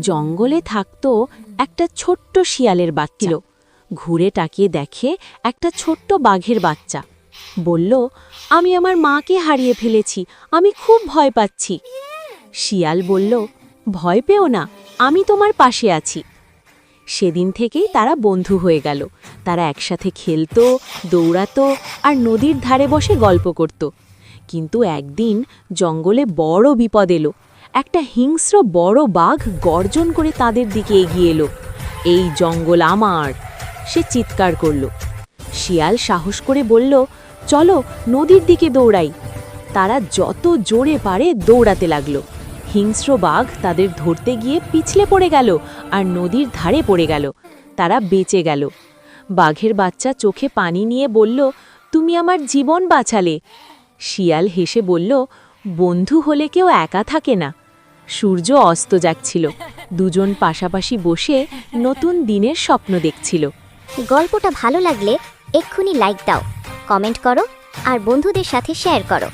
জঙ্গলে থাকতো একটা ছোট্ট শিয়ালের বাচ্চা। ঘুরে তাকিয়ে দেখে একটা ছোট্ট বাঘের বাচ্চা। বলল আমি আমার মাকে হারিয়ে ফেলেছি আমি খুব ভয় পাচ্ছি। শিয়াল বলল ভয় পেও না আমি তোমার পাশে আছি। সেদিন থেকেই তারা বন্ধু হয়ে গেল। তারা একসাথে খেলতো দৌড়াতো আর নদীর ধারে বসে গল্প করত। কিন্তু একদিন জঙ্গলে বড় বিপদ এলো। একটা হিংস্র বড় বাঘ গর্জন করে তাদের দিকে এগিয়ে এলো। এই জঙ্গল আমার, সে চিৎকার করল। শিয়াল সাহস করে বলল, চলো নদীর দিকে দৌড়াই। তারা যত জোরে পারে দৌড়াতে লাগল। হিংস্র বাঘ তাদের ধরতে গিয়ে পিছলে পড়ে গেল আর নদীর ধারে পড়ে গেল। তারা বেঁচে গেল। বাঘের বাচ্চা চোখে পানি নিয়ে বলল, তুমি আমার জীবন বাঁচালে। শিয়াল হেসে বলল, বন্ধু হলে কেউ একা থাকে না। সূর্য অস্ত যাচ্ছিল। দুজন পাশাপাশি বসে নতুন দিনের স্বপ্ন দেখছিল। গল্পটা ভালো লাগলে এক্ষুনি লাইক দাও, কমেন্ট করো আর বন্ধুদের সাথে শেয়ার করো।